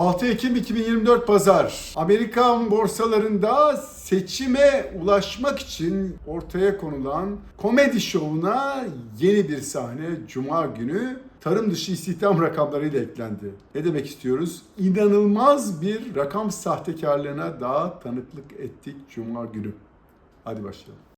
6 Ekim 2024 Pazar. Amerikan borsalarında seçime ulaşmak için ortaya konulan komedi şovuna yeni bir sahne Cuma günü tarım dışı istihdam rakamlarıyla eklendi. Ne demek istiyoruz? İnanılmaz bir rakam sahtekarlığına daha tanıklık ettik Cuma günü. Hadi başlayalım.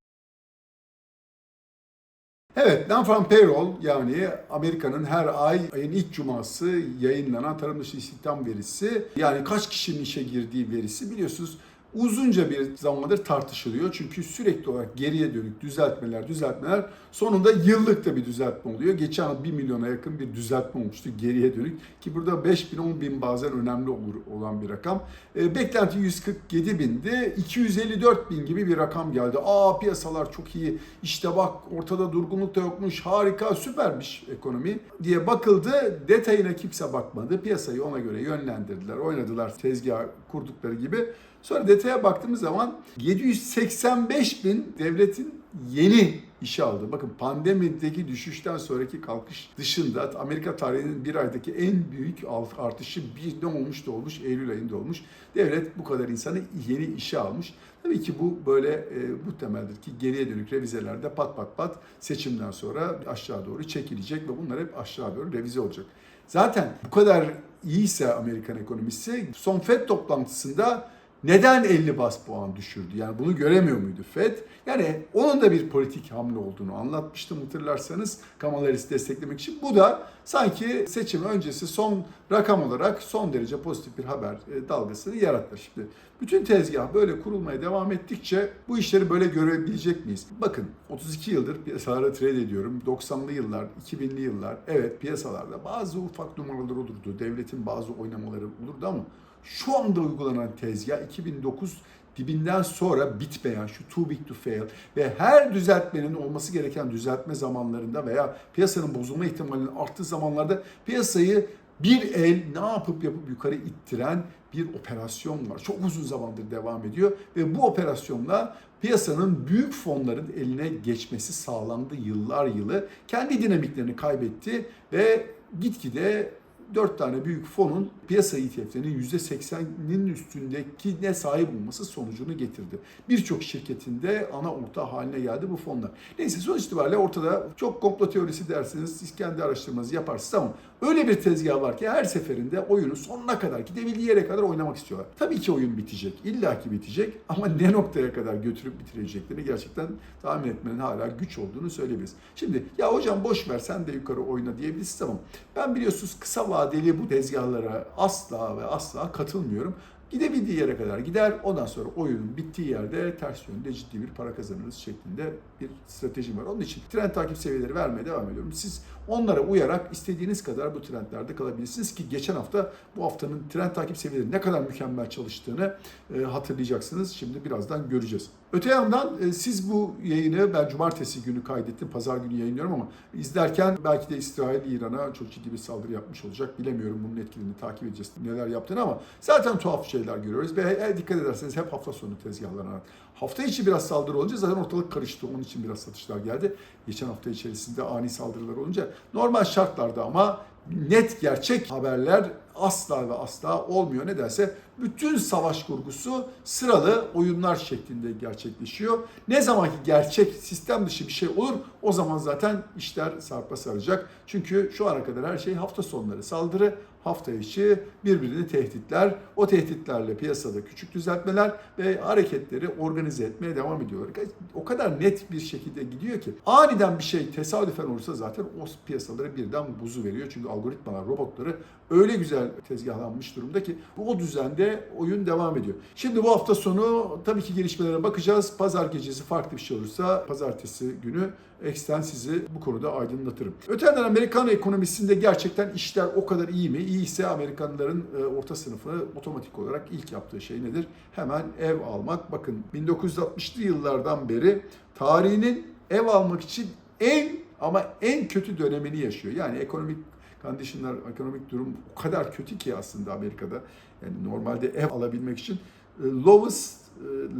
Evet, non-farm payroll yani Amerika'nın her ay ayın ilk cuması yayınlanan tarım dışı istihdam verisi yani kaç kişinin işe girdiği verisi. Biliyorsunuz uzunca bir zamandır tartışılıyor. Çünkü sürekli olarak geriye dönük düzeltmeler, düzeltmeler sonunda yıllık da bir düzeltme oluyor. Geçen yıl 1 milyona yakın bir düzeltme olmuştu geriye dönük. Ki burada 5 bin, 10 bin bazen önemli olur olan bir rakam. E, beklenti 147 bindi. 254 bin gibi bir rakam geldi. Aa piyasalar çok iyi. İşte bak ortada durgunluk da yokmuş. Harika, süpermiş ekonomi diye bakıldı. Detayına kimse bakmadı. Piyasayı ona göre yönlendirdiler, oynadılar tezgah kurdukları gibi. Sonra detaya baktığımız zaman 785 bin devletin yeni işe aldı. Bakın pandemideki düşüşten sonraki kalkış dışında Amerika tarihinin bir aydaki en büyük artışı bir ne olmuş da olmuş Eylül ayında olmuş. Devlet bu kadar insanı yeni işe almış. Tabii ki bu böyle e, bu temeldir ki geriye dönük revizelerde pat pat pat seçimden sonra aşağı doğru çekilecek ve bunlar hep aşağı doğru revize olacak. Zaten bu kadar iyiyse Amerikan ekonomisi son FED toplantısında neden 50 bas puan düşürdü? Yani bunu göremiyor muydu FED? Yani onun da bir politik hamle olduğunu anlatmıştım hatırlarsanız Kamala Harris'i desteklemek için. Bu da sanki seçim öncesi son rakam olarak son derece pozitif bir haber e, dalgasını yarattı. Şimdi bütün tezgah böyle kurulmaya devam ettikçe bu işleri böyle görebilecek miyiz? Bakın 32 yıldır piyasalara trade ediyorum. 90'lı yıllar, 2000'li yıllar evet piyasalarda bazı ufak numaralar olurdu. Devletin bazı oynamaları olurdu ama şu anda uygulanan tezgah 2009 dibinden sonra bitmeyen şu too big to fail ve her düzeltmenin olması gereken düzeltme zamanlarında veya piyasanın bozulma ihtimalinin arttığı zamanlarda piyasayı bir el ne yapıp yapıp yukarı ittiren bir operasyon var. Çok uzun zamandır devam ediyor ve bu operasyonla piyasanın büyük fonların eline geçmesi sağlandı yıllar yılı. Kendi dinamiklerini kaybetti ve gitgide 4 tane büyük fonun piyasa ETF'lerinin %80'inin üstündeki ne sahip olması sonucunu getirdi. Birçok şirketinde ana orta haline geldi bu fonlar. Neyse sonuç itibariyle ortada çok komplo teorisi dersiniz kendi araştırmanızı yaparsınız ama öyle bir tezgah var ki her seferinde oyunu sonuna kadar gidebildiği yere kadar oynamak istiyorlar. Tabii ki oyun bitecek. illaki bitecek ama ne noktaya kadar götürüp bitireceklerini gerçekten tahmin etmenin hala güç olduğunu söyleyebiliriz. Şimdi ya hocam boş ver sen de yukarı oyna diyebilirsiniz ama ben biliyorsunuz kısa vadeli bu tezgahlara asla ve asla katılmıyorum. Gidebildiği yere kadar gider. Ondan sonra oyunun bittiği yerde ters yönde ciddi bir para kazanırız şeklinde bir stratejim var. Onun için trend takip seviyeleri vermeye devam ediyorum. Siz onlara uyarak istediğiniz kadar bu trendlerde kalabilirsiniz ki geçen hafta bu haftanın trend takip seviyeleri ne kadar mükemmel çalıştığını e, hatırlayacaksınız. Şimdi birazdan göreceğiz. Öte yandan e, siz bu yayını ben cumartesi günü kaydettim, pazar günü yayınlıyorum ama izlerken belki de İsrail İran'a çok ciddi bir saldırı yapmış olacak. Bilemiyorum bunun etkilerini takip edeceğiz neler yaptığını ama zaten tuhaf şeyler görüyoruz ve e, dikkat ederseniz hep hafta sonu tezgahlarına. Hafta içi biraz saldırı olunca zaten ortalık karıştı. Onun için biraz satışlar geldi. Geçen hafta içerisinde ani saldırılar olunca normal şartlarda ama net gerçek haberler asla ve asla olmuyor. Nedense bütün savaş kurgusu sıralı oyunlar şeklinde gerçekleşiyor. Ne zaman ki gerçek sistem dışı bir şey olur o zaman zaten işler sarpa saracak. Çünkü şu ana kadar her şey hafta sonları saldırı, hafta içi birbirini tehditler. O tehditlerle piyasada küçük düzeltmeler ve hareketleri organize etmeye devam ediyorlar. O kadar net bir şekilde gidiyor ki aniden bir şey tesadüfen olursa zaten o piyasaları birden buzu veriyor. Çünkü algoritmalar, robotları öyle güzel tezgahlanmış durumda ki o düzende oyun devam ediyor. Şimdi bu hafta sonu tabii ki gelişmelere bakacağız. Pazar gecesi farklı bir şey olursa pazartesi günü eksten sizi bu konuda aydınlatırım. Öte yandan Amerikan ekonomisinde gerçekten işler o kadar iyi mi? İyi Amerikanların e, orta sınıfı otomatik olarak ilk yaptığı şey nedir? Hemen ev almak. Bakın 1960'lı yıllardan beri tarihinin ev almak için en ama en kötü dönemini yaşıyor. Yani ekonomik conditionlar, ekonomik durum o kadar kötü ki aslında Amerika'da. Yani normalde ev alabilmek için lowest e,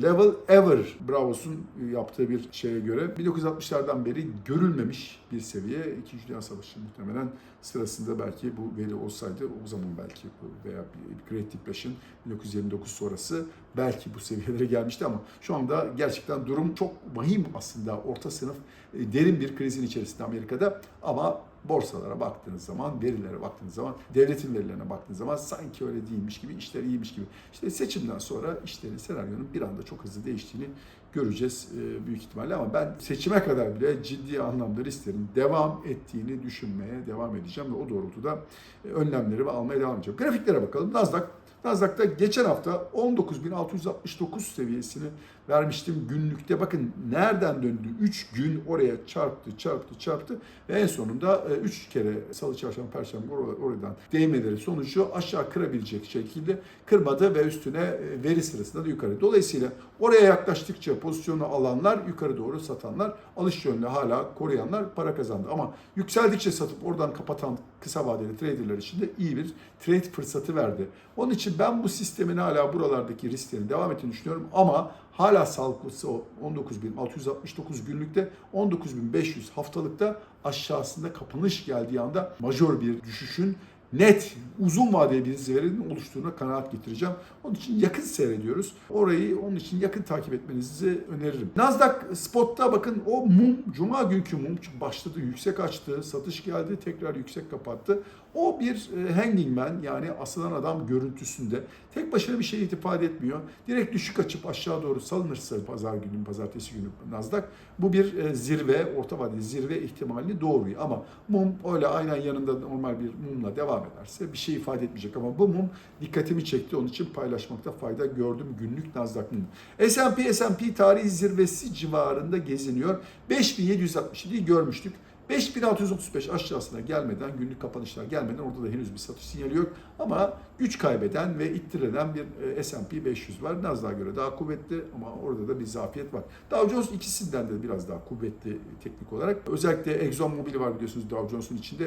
level ever Bravos'un yaptığı bir şeye göre 1960'lardan beri görülmemiş bir seviye. İkinci Dünya Savaşı muhtemelen sırasında belki bu veri olsaydı o zaman belki veya Great Depression 1929 sonrası belki bu seviyelere gelmişti ama şu anda gerçekten durum çok vahim aslında orta sınıf e, derin bir krizin içerisinde Amerika'da ama borsalara baktığınız zaman, verilere baktığınız zaman, devletin verilerine baktığınız zaman sanki öyle değilmiş gibi, işler iyiymiş gibi. İşte seçimden sonra işlerin, senaryonun bir anda çok hızlı değiştiğini göreceğiz e, büyük ihtimalle ama ben seçime kadar bile ciddi anlamda risklerin devam ettiğini düşünmeye devam edeceğim ve o doğrultuda e, önlemleri almaya devam edeceğim. Grafiklere bakalım. Nasdaq Nasdaq'ta geçen hafta 19.669 seviyesini vermiştim günlükte. Bakın nereden döndü? 3 gün oraya çarptı, çarptı, çarptı ve en sonunda 3 kere salı, çarşamba, perşembe or- oradan değmeleri sonucu aşağı kırabilecek şekilde kırmadı ve üstüne e, veri sırasında da yukarı. Dolayısıyla oraya yaklaştıkça pozisyonu alanlar yukarı doğru satanlar alış yönlü hala koruyanlar para kazandı. Ama yükseldikçe satıp oradan kapatan kısa vadeli traderler için de iyi bir trade fırsatı verdi. Onun için ben bu sistemin hala buralardaki risklerin devam ettiğini düşünüyorum ama hala sağlıklısı o 19.669 günlükte 19.500 haftalıkta aşağısında kapanış geldiği anda majör bir düşüşün net uzun vadeli bir zirvenin oluştuğuna kanaat getireceğim. Onun için yakın seyrediyoruz. Orayı onun için yakın takip etmenizi öneririm. Nasdaq Spot'ta bakın o mum, cuma günkü mum başladı, yüksek açtı, satış geldi, tekrar yüksek kapattı. O bir e, hanging man yani asılan adam görüntüsünde tek başına bir şey ifade etmiyor. Direkt düşük açıp aşağı doğru salınırsa pazar günü, pazartesi günü Nasdaq bu bir e, zirve, orta vadeli zirve ihtimalini doğuruyor. Ama mum öyle aynen yanında normal bir mumla devam ederse bir şey ifade etmeyecek. Ama bu mum dikkatimi çekti. Onun için paylaşmakta fayda gördüm günlük Nasdaq mumu. S&P S&P tarihi zirvesi civarında geziniyor. 5767'yi görmüştük. 5635 aşağısına gelmeden, günlük kapanışlar gelmeden orada da henüz bir satış sinyali yok. Ama güç kaybeden ve ittirilen bir e, S&P 500 var. Nasdaq'a göre daha kuvvetli ama orada da bir zafiyet var. Dow Jones ikisinden de biraz daha kuvvetli teknik olarak. Özellikle ExxonMobil var biliyorsunuz Dow Jones'un içinde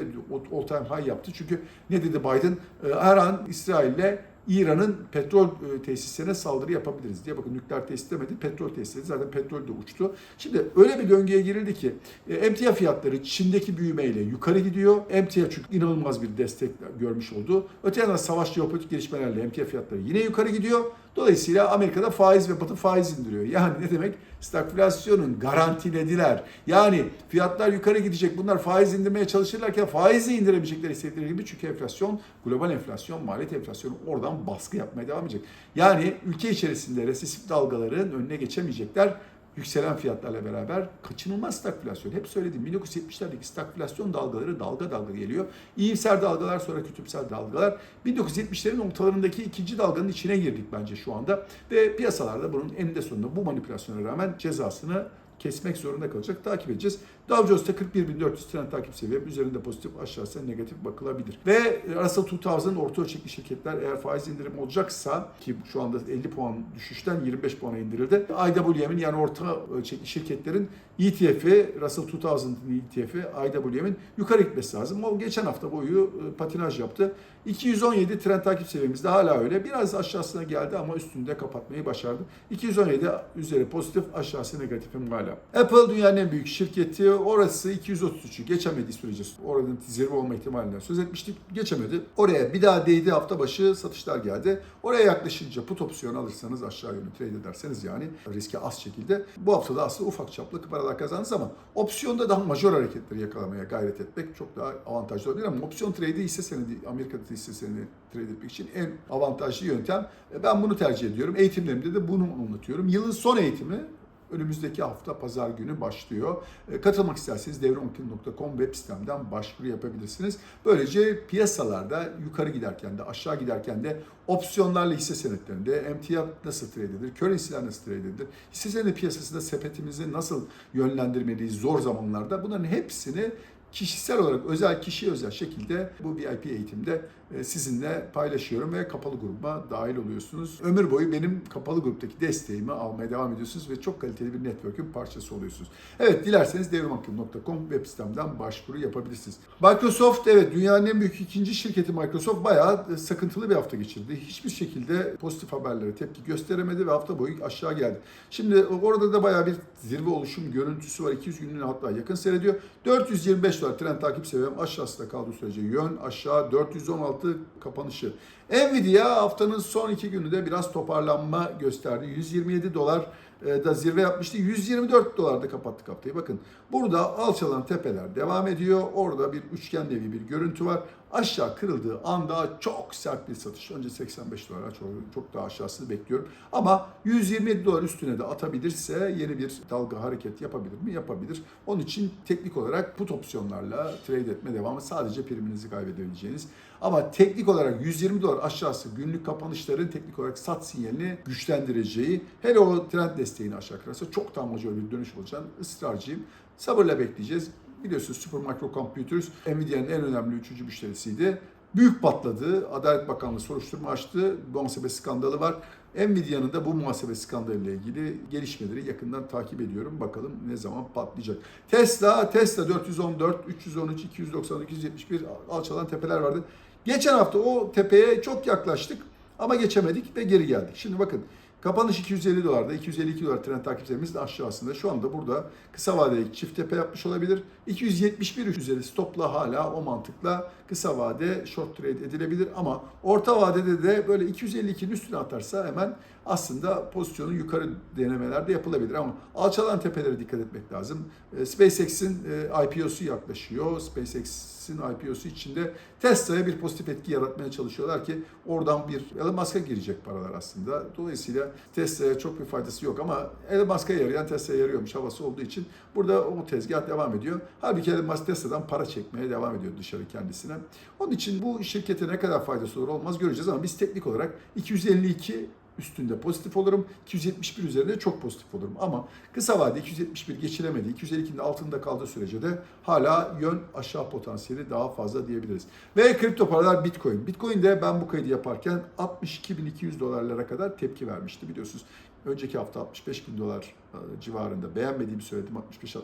all time high yaptı. Çünkü ne dedi Biden? Her an İsrail'le İran'ın petrol e, tesislerine saldırı yapabiliriz diye. Bakın nükleer tesis demedi, petrol tesisleri zaten petrol de uçtu. Şimdi öyle bir döngüye girildi ki e, emtia fiyatları Çin'deki büyümeyle yukarı gidiyor. Emtia çünkü inanılmaz bir destek görmüş oldu. Öte yandan savaş jeopolitik gelişmelerle emtia fiyatları yine yukarı gidiyor. Dolayısıyla Amerika'da faiz ve Batı faiz indiriyor. Yani ne demek? Stagflasyonun garantilediler. Yani fiyatlar yukarı gidecek. Bunlar faiz indirmeye çalışırlarken faizi indiremeyecekler istedikleri gibi. Çünkü enflasyon, global enflasyon, maliyet enflasyonu oradan baskı yapmaya devam edecek. Yani ülke içerisinde resesif dalgaların önüne geçemeyecekler yükselen fiyatlarla beraber kaçınılmaz stagflasyon. Hep söyledim 1970'lerdeki stagflasyon dalgaları dalga dalga geliyor. İyimser dalgalar sonra kütümsel dalgalar. 1970'lerin ortalarındaki ikinci dalganın içine girdik bence şu anda. Ve piyasalarda bunun eninde sonunda bu manipülasyona rağmen cezasını kesmek zorunda kalacak. Takip edeceğiz. Dow Jones'ta 41.400 trend takip seviyem üzerinde pozitif aşağısına negatif bakılabilir. Ve Russell 2000 orta ölçekli şirketler eğer faiz indirim olacaksa ki şu anda 50 puan düşüşten 25 puana indirildi. IWM'in yani orta ölçekli şirketlerin ETF'i, Russell 2000'ın ETF'i, IWM'in yukarı gitmesi lazım. O geçen hafta boyu e, patinaj yaptı. 217 trend takip seviyemizde hala öyle. Biraz aşağısına geldi ama üstünde kapatmayı başardı. 217 üzeri pozitif, aşağısı negatifim hala. Apple dünyanın en büyük şirketi. Orası 233'ü geçemediği sürece oranın zirve olma ihtimalinden söz etmiştik. Geçemedi. Oraya bir daha değdi hafta başı satışlar geldi. Oraya yaklaşınca put opsiyonu alırsanız aşağı yönlü trade ederseniz yani riski az şekilde bu haftada aslında ufak çaplı paralar kazandınız ama opsiyonda daha majör hareketleri yakalamaya gayret etmek çok daha avantajlı olabilir ama opsiyon trade'i hisse senedi, Amerika'da hisse senedi trade etmek için en avantajlı yöntem. E, Ben bunu tercih ediyorum. Eğitimlerimde de bunu anlatıyorum. Yılın son eğitimi önümüzdeki hafta pazar günü başlıyor. E, Katılmak isterseniz devreonkin.com web sitemden başvuru yapabilirsiniz. Böylece piyasalarda yukarı giderken de aşağı giderken de opsiyonlarla hisse senetlerinde emtia nasıl trade edilir, currency'ler nasıl trade edilir, hisse senedi piyasasında sepetimizi nasıl yönlendirmeliyiz zor zamanlarda bunların hepsini kişisel olarak özel kişi özel şekilde bu VIP eğitimde sizinle paylaşıyorum ve kapalı gruba dahil oluyorsunuz. Ömür boyu benim kapalı gruptaki desteğimi almaya devam ediyorsunuz ve çok kaliteli bir network'ün parçası oluyorsunuz. Evet dilerseniz devrimakıl.com web sitemden başvuru yapabilirsiniz. Microsoft evet dünyanın en büyük ikinci şirketi Microsoft bayağı e, sakıntılı bir hafta geçirdi. Hiçbir şekilde pozitif haberlere tepki gösteremedi ve hafta boyu aşağı geldi. Şimdi orada da bayağı bir zirve oluşum görüntüsü var. 200 günlüğüne hatta yakın seyrediyor. 425 dolar trend takip seviyem aşağısında kaldığı sürece yön aşağı 416 kapanışı. Nvidia haftanın son iki gününde biraz toparlanma gösterdi. 127 dolar e, da zirve yapmıştı. 124 dolarda kapattık haftayı. Bakın burada alçalan tepeler devam ediyor. Orada bir üçgen nevi bir görüntü var. Aşağı kırıldığı anda çok sert bir satış. Önce 85 dolar çok, çok daha aşağısını bekliyorum. Ama 127 dolar üstüne de atabilirse yeni bir dalga hareket yapabilir mi? Yapabilir. Onun için teknik olarak put opsiyonlarla trade etme devamı sadece priminizi kaybedebileceğiniz. Ama teknik olarak 120 dolar aşağısı günlük kapanışların teknik olarak sat sinyalini güçlendireceği, hele o trend desteğini aşağı kırarsa çok daha majör bir dönüş olacağını ısrarcıyım. Sabırla bekleyeceğiz. Biliyorsunuz Supermicro Computers Nvidia'nın en önemli üçüncü müşterisiydi. Büyük patladı. Adalet Bakanlığı soruşturma açtı. Muhasebe skandalı var. Nvidia'nın da bu muhasebe skandalı ile ilgili gelişmeleri yakından takip ediyorum. Bakalım ne zaman patlayacak. Tesla, Tesla 414, 313, 290, 271 alçalan tepeler vardı. Geçen hafta o tepeye çok yaklaştık ama geçemedik ve geri geldik. Şimdi bakın Kapanış 250 dolarda, 252 dolar trend takipçilerimiz de aşağısında. Şu anda burada kısa vadeli çift tepe yapmış olabilir. 271 üzeri stopla hala o mantıkla kısa vade short trade edilebilir ama orta vadede de böyle 252'nin üstüne atarsa hemen aslında pozisyonu yukarı denemelerde yapılabilir ama alçalan tepelere dikkat etmek lazım. E, SpaceX'in e, IPO'su yaklaşıyor. SpaceX'in IPO'su içinde Tesla'ya bir pozitif etki yaratmaya çalışıyorlar ki oradan bir Elon Musk'a girecek paralar aslında. Dolayısıyla Tesla'ya çok bir faydası yok ama Elon Musk'a yarayan Tesla'ya yarıyormuş havası olduğu için burada o tezgah devam ediyor. Halbuki Elon Musk Tesla'dan para çekmeye devam ediyor dışarı kendisine. Onun için bu şirkete ne kadar faydası olur olmaz göreceğiz ama biz teknik olarak 252 üstünde pozitif olurum. 271 üzerinde çok pozitif olurum. Ama kısa vade 271 geçilemedi. 252'nin altında kaldığı sürece de hala yön aşağı potansiyeli daha fazla diyebiliriz. Ve kripto paralar Bitcoin. Bitcoin'de ben bu kaydı yaparken 62.200 dolarlara kadar tepki vermişti biliyorsunuz. Önceki hafta 65 bin dolar civarında beğenmediğimi söyledim 65-66.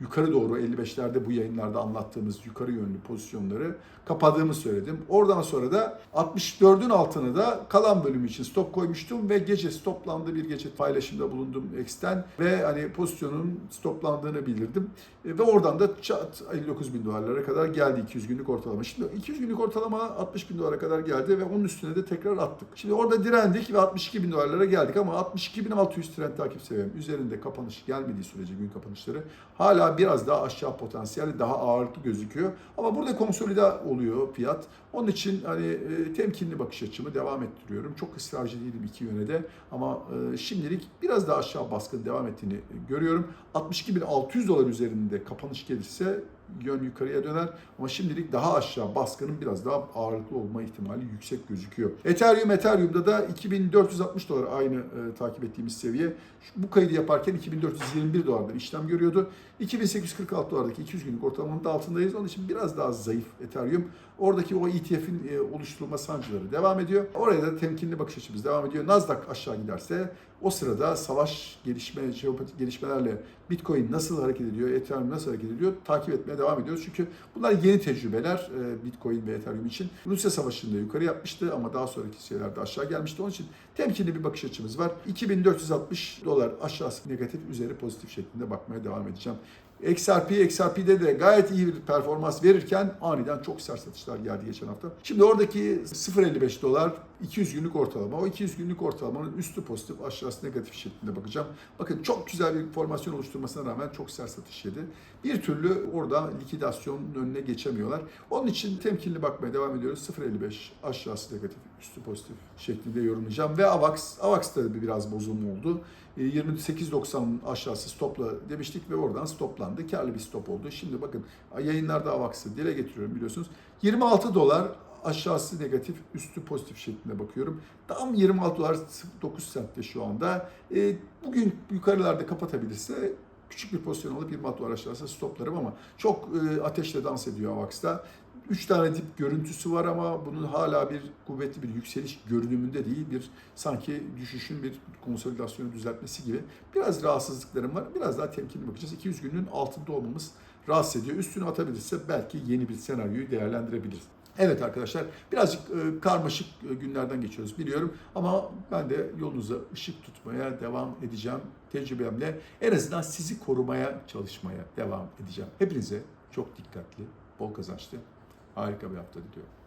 Yukarı doğru 55'lerde bu yayınlarda anlattığımız yukarı yönlü pozisyonları kapadığımı söyledim. Oradan sonra da 64'ün altını da kalan bölümü için stop koymuştum ve gece stoplandı bir gece paylaşımda bulundum X'ten ve hani pozisyonun stoplandığını bildirdim. E, Ve oradan da çat 59 bin dolarlara kadar geldi 200 günlük ortalama. Şimdi 200 günlük ortalama 60 bin dolara kadar geldi ve onun üstüne de tekrar attık. Şimdi orada direndik ve 62 bin dolarlara geldik ama 62.600 trend takip seviyem üzerinde kapanış gelmediği sürece gün kapanışları hala biraz daha aşağı potansiyel daha ağırlıklı gözüküyor. Ama burada konsolide oluyor fiyat. Onun için hani e, temkinli bakış açımı devam ettiriyorum. Çok ısrarcı değilim iki yöne de ama e, şimdilik biraz daha aşağı baskın devam ettiğini görüyorum. 62.600 dolar üzerinde kapanış gelirse yön yukarıya döner ama şimdilik daha aşağı baskının biraz daha ağırlıklı olma ihtimali yüksek gözüküyor. Ethereum Ethereum'da da 2460 dolar aynı e, takip ettiğimiz seviye. Bu kaydı yaparken 2421 dolardan işlem görüyordu. 2846 dolardaki 200 günlük ortalamanın da altındayız. Onun için biraz daha zayıf Ethereum. Oradaki o ETF'in e, oluşturulma sancıları devam ediyor. Oraya da temkinli bakış açımız devam ediyor. Nasdaq aşağı giderse o sırada savaş gelişme, jeopolitik gelişmelerle Bitcoin nasıl hareket ediyor, Ethereum nasıl hareket ediyor takip etmeye devam ediyoruz. Çünkü bunlar yeni tecrübeler e, Bitcoin ve Ethereum için. Rusya Savaşı'nda yukarı yapmıştı ama daha sonraki şeylerde aşağı gelmişti. Onun için temkinli bir bakış açımız var. 2460 dolar aşağısı negatif, üzeri pozitif şeklinde bakmaya devam edeceğim. XRP, XRP'de de gayet iyi bir performans verirken aniden çok sert satışlar geldi geçen hafta. Şimdi oradaki 0.55 dolar 200 günlük ortalama. O 200 günlük ortalamanın üstü pozitif, aşağısı negatif şeklinde bakacağım. Bakın çok güzel bir formasyon oluşturmasına rağmen çok sert satış yedi. Bir türlü orada likidasyonun önüne geçemiyorlar. Onun için temkinli bakmaya devam ediyoruz. 0.55 aşağısı negatif, üstü pozitif şeklinde yorumlayacağım. Ve AVAX, AVAX'ta biraz bozulma oldu. 28.90 aşağısı stopla demiştik ve oradan stoplandı. Karlı bir stop oldu. Şimdi bakın yayınlarda AVAX'ı dile getiriyorum biliyorsunuz. 26 dolar aşağısı negatif, üstü pozitif şeklinde bakıyorum. Tam 26 dolar 9 sentte şu anda. E, bugün yukarılarda kapatabilirse küçük bir pozisyon alıp 26 dolar aşağısı stoplarım ama çok e, ateşle dans ediyor AVAX'ta. 3 tane dip görüntüsü var ama bunun hala bir kuvvetli bir yükseliş görünümünde değil. Bir sanki düşüşün bir konsolidasyonu düzeltmesi gibi. Biraz rahatsızlıklarım var. Biraz daha temkinli bakacağız. 200 günün altında olmamız rahatsız ediyor. Üstünü atabilirse belki yeni bir senaryoyu değerlendirebiliriz. Evet arkadaşlar birazcık e, karmaşık e, günlerden geçiyoruz biliyorum ama ben de yolunuza ışık tutmaya devam edeceğim tecrübemle. En azından sizi korumaya çalışmaya devam edeceğim. Hepinize çok dikkatli, bol kazançlı, harika bir hafta diliyorum.